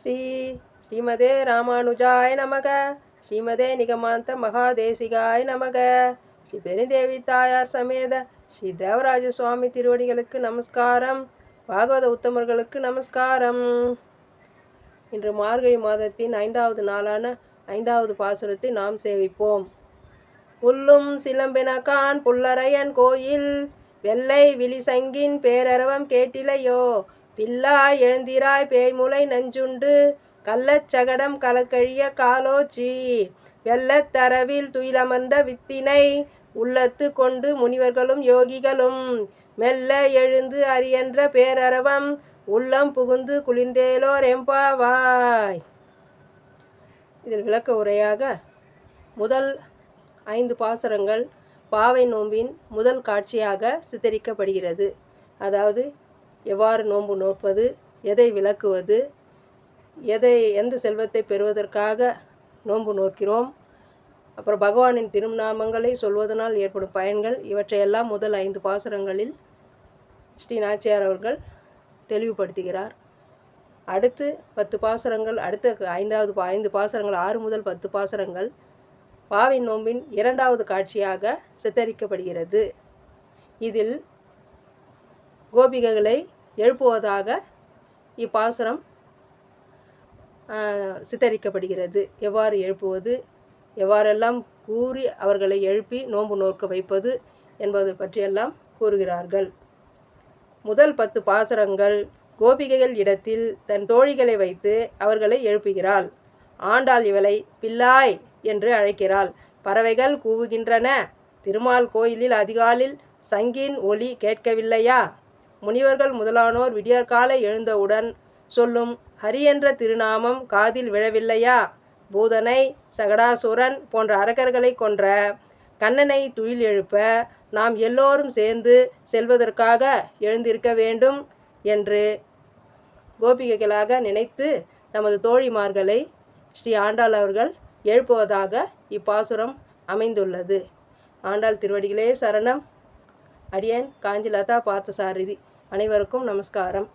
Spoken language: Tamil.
ஸ்ரீ ஸ்ரீமதே ராமானுஜாய நமக ஸ்ரீமதே நிகமாந்த மகாதேசிகாய நமக. ஸ்ரீ பெருந்தேவி தாயார் சமேத ஸ்ரீ தேவராஜ சுவாமி திருவடிகளுக்கு நமஸ்காரம் பாகவத உத்தமர்களுக்கு நமஸ்காரம். இன்று மார்கழி மாதத்தின் ஐந்தாவது நாளான ஐந்தாவது பாசுரத்தை நாம் சேவிப்போம். புல்லும் சிலம்பினகான் புல்லரையன் கோயில் வெள்ளை விழிசங்கின் பேரரவம் கேட்டிலையோ பில்லாய் எழுந்திராய் பேய்முலை நஞ்சுண்டு கள்ளச்சகடம் கலக்கழிய காலோச்சி வெள்ளத்தரவில் துயிலமர்ந்த வித்தினை உள்ளத்து கொண்டு முனிவர்களும் யோகிகளும் மெல்ல எழுந்து அரியன்ற பேரரவம் உள்ளம் புகுந்து குளிர்ந்தேலோர் எம்பாவாய் இதில் விளக்க உரையாக முதல் ஐந்து பாசுரங்கள் பாவை நோம்பின் முதல் காட்சியாக சித்தரிக்கப்படுகிறது. அதாவது எவ்வாறு நோன்பு நோற்பது எதை விளக்குவது எதை எந்த செல்வத்தை பெறுவதற்காக நோன்பு நோக்கிறோம் அப்புறம் பகவானின் திருநாமங்களை சொல்வதனால் ஏற்படும் பயன்கள் இவற்றையெல்லாம் முதல் ஐந்து பாசுரங்களில் ஸ்ரீ நாச்சியார் அவர்கள் தெளிவுபடுத்துகிறார். அடுத்து பத்து பாசுரங்கள் அடுத்த ஐந்தாவது பா- ஐந்து பாசுரங்கள் ஆறு முதல் பத்து பாசுரங்கள் பாவின் நோம்பின் இரண்டாவது காட்சியாக சித்தரிக்கப்படுகிறது. இதில் கோபிகைகளை எழுப்புவதாக இப்பாசுரம் சித்தரிக்கப்படுகிறது. எவ்வாறு எழுப்புவது? எவ்வாறெல்லாம் கூறி அவர்களை எழுப்பி நோன்பு நோக்க வைப்பது என்பது பற்றியெல்லாம் கூறுகிறார்கள். முதல் பத்து பாசுரங்கள் கோபிகைகள் இடத்தில் தன் தோழிகளை வைத்து அவர்களை எழுப்புகிறாள். ஆண்டாள் இவளை பிள்ளாய் என்று அழைக்கிறாள். பறவைகள் கூவுகின்றன. திருமால் கோயிலில் அதிகாலில் சங்கின் ஒலி கேட்கவில்லையா? முனிவர்கள் முதலானோர் விடியற்காலை எழுந்தவுடன் சொல்லும் ஹரி என்ற திருநாமம் காதில் விழவில்லையா? பூதனை சகடாசுரன் போன்ற அரக்கர்களை கொன்ற கண்ணனை துயில் எழுப்ப நாம் எல்லோரும் சேர்ந்து செல்வதற்காக எழுந்திருக்க வேண்டும் என்று கோபிகைகளாக நினைத்து தமது தோழிமார்களை ஸ்ரீ ஆண்டாள் அவர்கள் எழுப்புவதாக இப்பாசுரம் அமைந்துள்ளது. ஆண்டாள் திருவடிகளே சரணம். அடியேன் காஞ்சிலதா பார்த்தசாரதி. அனைவருக்கும் நமஸ்காரம்.